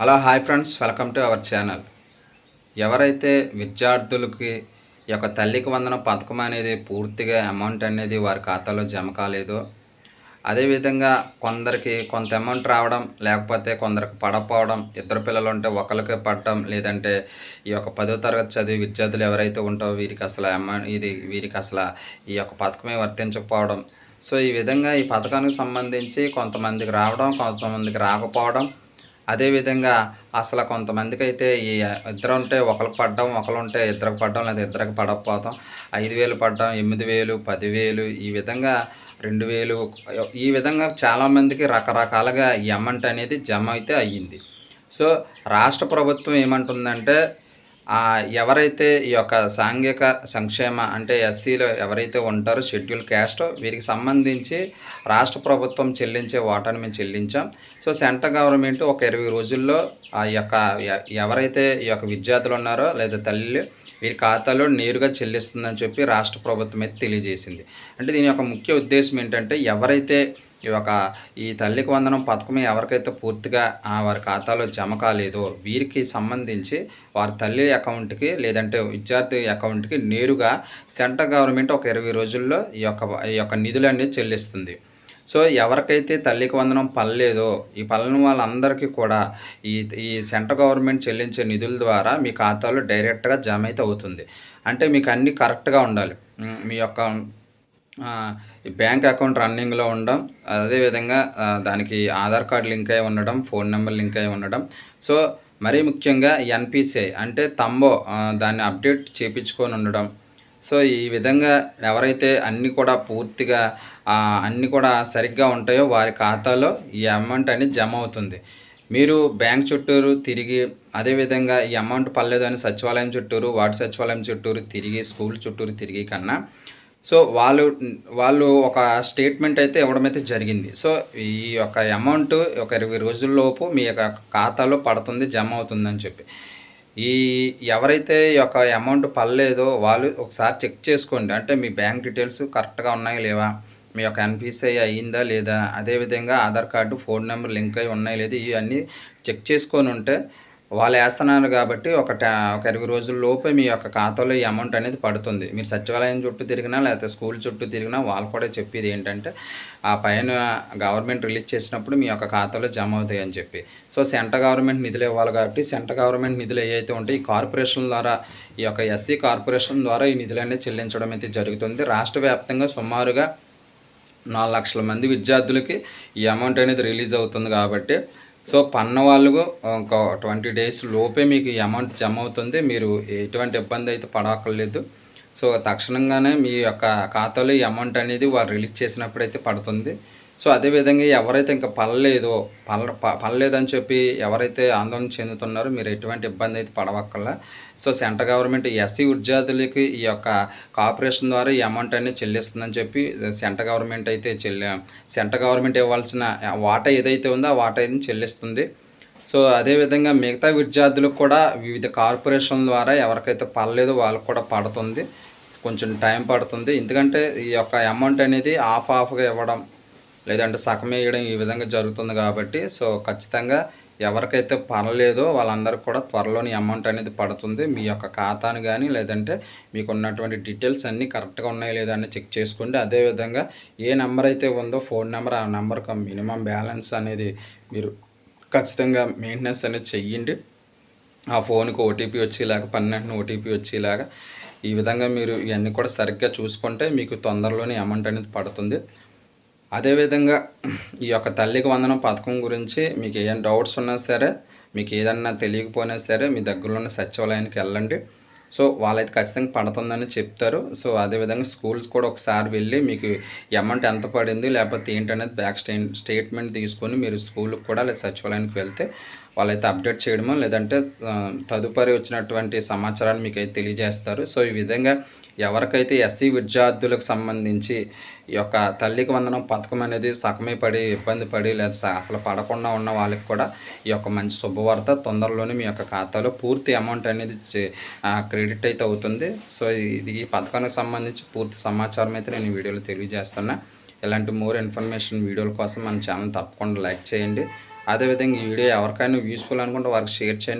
Hello hi friends. Welcome to our channel. ఎవరైతే విద్యార్థులకి ఈ యొక్క తల్లికి వందన పథకం అనేది పూర్తిగా అమౌంట్ అనేది వారి ఖాతాలో జమ కాలేదో అదేవిధంగా కొందరికి కొంత అమౌంట్ రావడం లేకపోతే కొందరికి పడకపోవడం ఇద్దరు పిల్లలు ఉంటే ఒకరికే పడటం లేదంటే ఈ యొక్క పదో తరగతి చదివి విద్యార్థులు ఎవరైతే ఉంటారో వీరికి అసలు అమౌంట్ ఇది వీరికి అసలు ఈ యొక్క పథకమే వర్తించకపోవడం. సో ఈ విధంగా ఈ పథకానికి సంబంధించి కొంతమందికి రావడం కొంతమందికి రాకపోవడం అదేవిధంగా అసలు కొంతమందికి అయితే ఈ ఇద్దరు ఉంటే ఒకరు పడ్డం ఒకరు ఉంటే ఇద్దరికి పడ్డం లేదా ఇద్దరికి పడకపోతాం ఐదు వేలు పడ్డం ఎనిమిది వేలు పదివేలు ఈ విధంగా రెండు వేలు ఈ విధంగా చాలామందికి రకరకాలుగా ఈ అమౌంట్ అనేది జమ అయితే అయ్యింది. సో రాష్ట్ర ప్రభుత్వం ఏమంటుందంటే ఎవరైతే ఈ యొక్క సాంఘిక సంక్షేమ అంటే ఎస్సీలో ఎవరైతే ఉంటారో షెడ్యూల్ క్యాస్ట్ వీరికి సంబంధించి రాష్ట్ర ప్రభుత్వం చెల్లించే వాటాను మేము చెల్లించాం. సో సెంట్రల్ గవర్నమెంట్ ఒక ఇరవై రోజుల్లో ఆ యొక్క ఎవరైతే ఈ యొక్క విద్యార్థులు ఉన్నారో లేదా తల్లి వీరి ఖాతాలో నేరుగా చెల్లిస్తుందని చెప్పి రాష్ట్ర ప్రభుత్వం అయితే తెలియజేసింది. అంటే దీని యొక్క ముఖ్య ఉద్దేశం ఏంటంటే ఎవరైతే ఈ యొక్క ఈ తల్లికి వందనం పథకం ఎవరికైతే పూర్తిగా ఆ వారి ఖాతాలో జమ కాలేదో వీరికి సంబంధించి వారి తల్లి అకౌంట్కి లేదంటే విద్యార్థి అకౌంట్కి నేరుగా సెంట్రల్ గవర్నమెంట్ ఒక ఇరవై రోజుల్లో ఈ యొక్క ఈ యొక్క నిధులన్నీ చెల్లిస్తుంది. సో ఎవరికైతే తల్లికి వందనం పడలేదో ఈ పలని వాళ్ళందరికీ కూడా ఈ ఈ సెంట్రల్ గవర్నమెంట్ చెల్లించే నిధుల ద్వారా మీ ఖాతాలో డైరెక్ట్గా జమ అయితే అవుతుంది. అంటే మీకు అన్నీ కరెక్ట్గా ఉండాలి. మీ యొక్క బ్యాంక్ అకౌంట్ రన్నింగ్లో ఉండడం అదేవిధంగా దానికి ఆధార్ కార్డ్ లింక్ అయి ఉండడం ఫోన్ నెంబర్ లింక్ అయి ఉండడం. సో మరీ ముఖ్యంగా ఎన్పిసిఐ అంటే తంబో దాన్ని అప్డేట్ చేయించుకొని ఉండడం. సో ఈ విధంగా ఎవరైతే అన్నీ కూడా పూర్తిగా అన్నీ కూడా సరిగ్గా ఉంటాయో వారి ఖాతాలో ఈ అమౌంట్ అనేది జమ అవుతుంది. మీరు బ్యాంక్ చుట్టూరు తిరిగి అదేవిధంగా ఈ అమౌంట్ పర్లేదని సచివాలయం చుట్టూరు వార్డు సచివాలయం చుట్టూరు తిరిగి స్కూల్ చుట్టూరు తిరిగి కన్నా సో వాళ్ళు వాళ్ళు ఒక స్టేట్మెంట్ అయితే ఇవ్వడం అయితే జరిగింది. సో ఈ యొక్క అమౌంట్ ఒక ఇరవై రోజుల్లోపు మీ యొక్క ఖాతాలో పడుతుంది జమ అవుతుందని చెప్పి. ఈ ఎవరైతే ఈ యొక్క అమౌంట్ పడలేదో వాళ్ళు ఒకసారి చెక్ చేసుకోండి. అంటే మీ బ్యాంక్ డీటెయిల్స్ కరెక్ట్గా ఉన్నాయా లేవా? మీ యొక్క ఎన్పిసిఐ అయ్యిందా లేదా? అదేవిధంగా Aadhaar card phone number link అయి ఉన్నాయా లేదా? ఇవన్నీ చెక్ చేసుకొని ఉంటే వాళ్ళు వేస్తున్నారు కాబట్టి ఒక టా ఒక ఇరవై రోజుల లోపే మీ యొక్క ఖాతాలో ఈ అమౌంట్ అనేది పడుతుంది. మీరు సచివాలయం చుట్టూ తిరిగినా లేకపోతే స్కూల్ చుట్టూ తిరిగినా వాళ్ళు కూడా చెప్పేది ఏంటంటే ఆ పైన గవర్నమెంట్ రిలీజ్ చేసినప్పుడు మీ యొక్క ఖాతాలో జమ అవుతాయి అని చెప్పి. సో సెంట్రల్ గవర్నమెంట్ నిధులు ఇవ్వాలి కాబట్టి సెంట్రల్ గవర్నమెంట్ నిధులు ఏవైతే ఉంటాయి ఈ కార్పొరేషన్ ద్వారా ఈ యొక్క ఎస్సీ కార్పొరేషన్ ద్వారా ఈ నిధులన్నీ చెల్లించడం అయితే జరుగుతుంది. రాష్ట్ర వ్యాప్తంగా సుమారుగా నాలుగు లక్షల మంది విద్యార్థులకి ఈ అమౌంట్ అనేది రిలీజ్ అవుతుంది కాబట్టి సో పన్న వాళ్ళు ఒక ట్వంటీ డేస్ లోపే మీకు అమౌంట్ జమ అవుతుంది మీరు ఎటువంటి ఇబ్బంది అయితే పడక్కర్లేదు. సో తక్షణంగానే మీ యొక్క ఖాతాలో ఈ అమౌంట్ అనేది వారు రిలీజ్ చేసినప్పుడు అయితే పడుతుంది. సో అదేవిధంగా ఎవరైతే ఇంకా పడలేదో పల్ ప- పడలేదని చెప్పి ఎవరైతే ఆందోళన చెందుతున్నారో మీరు ఎటువంటి ఇబ్బంది అయితే పడవక్కర్లా. సో సెంట్రల్ గవర్నమెంట్ ఎస్సీ విద్యార్థులకి ఈ యొక్క కార్పొరేషన్ ద్వారా ఈ అమౌంట్ అనేది చెల్లిస్తుందని చెప్పి సెంట్రల్ గవర్నమెంట్ అయితే చెల్లి సెంట్రల్ గవర్నమెంట్ ఇవ్వాల్సిన వాటా ఏదైతే ఉందో ఆ వాటా అయితే చెల్లిస్తుంది. సో అదేవిధంగా మిగతా విద్యార్థులకు కూడా వివిధ కార్పొరేషన్ ద్వారా ఎవరికైతే పడలేదో వాళ్ళకు కూడా పడుతుంది. కొంచెం టైం పడుతుంది. ఎందుకంటే ఈ యొక్క అమౌంట్ అనేది ఆఫ్ ఆఫ్గా ఇవ్వడం లేదంటే సగం వేయడం ఈ విధంగా జరుగుతుంది కాబట్టి సో ఖచ్చితంగా ఎవరికైతే పర్లేదో వాళ్ళందరికీ కూడా త్వరలోని అమౌంట్ అనేది పడుతుంది. మీ యొక్క ఖాతాను కానీ లేదంటే మీకు ఉన్నటువంటి డీటెయిల్స్ అన్నీ కరెక్ట్గా ఉన్నాయో లేదా అని చెక్ చేసుకోండి. అదేవిధంగా ఏ నెంబర్ అయితే ఉందో ఫోన్ నెంబర్ ఆ నెంబర్కి మినిమం బ్యాలెన్స్ అనేది మీరు ఖచ్చితంగా మెయింటెనెన్స్ అనేది చెయ్యండి. ఆ ఫోన్కి ఓటీపీ వచ్చేలాగా పన్నెండు ఓటీపీ వచ్చేలాగా ఈ విధంగా మీరు ఇవన్నీ కూడా సరిగ్గా చూసుకుంటే మీకు తొందరలోనే అమౌంట్ అనేది పడుతుంది. అదేవిధంగా ఈ యొక్క తల్లికి వందనం పథకం గురించి మీకు ఏమైనా డౌట్స్ ఉన్నా సరే మీకు ఏదన్నా తెలియకపోయినా సరే మీ దగ్గరలో ఉన్న సచివాలయానికి వెళ్ళండి. సో వాళ్ళైతే ఖచ్చితంగా పడుతుందని చెప్తారు. సో అదేవిధంగా స్కూల్స్ కూడా ఒకసారి వెళ్ళి మీకు అమౌంట్ ఎంత పడింది లేకపోతే ఏంటనేది బ్యాక్ స్టే స్టేట్మెంట్ తీసుకొని మీరు స్కూల్కి కూడా లేదా సచివాలయానికి వెళ్తే వాళ్ళైతే అప్డేట్ చేయడము లేదంటే తదుపరి వచ్చినటువంటి సమాచారాన్ని మీకు అయితే తెలియజేస్తారు. సో ఈ విధంగా ఎవరికైతే ఎస్సీ విద్యార్థులకు సంబంధించి ఈ యొక్క తల్లికి వందనం పథకం అనేది సగమే పడి ఇబ్బంది పడి లేదా అసలు పడకుండా ఉన్న వాళ్ళకి కూడా ఈ యొక్క మంచి శుభవార్త తొందరలోనే మీ యొక్క ఖాతాలో పూర్తి అమౌంట్ అనేది చే- క్రెడిట్ అయితే అవుతుంది. సో ఇది ఈ పథకానికి సంబంధించి పూర్తి సమాచారం అయితే నేను ఈ వీడియోలో తెలియజేస్తున్నా. ఇలాంటి మోర్ ఇన్ఫర్మేషన్ వీడియోల కోసం మన ఛానల్ తప్పకుండా లైక్ చేయండి. అదేవిధంగా ఈ వీడియో ఎవరికైనా యూస్ఫుల్ అనుకుంటే వారికి షేర్ చేయండి.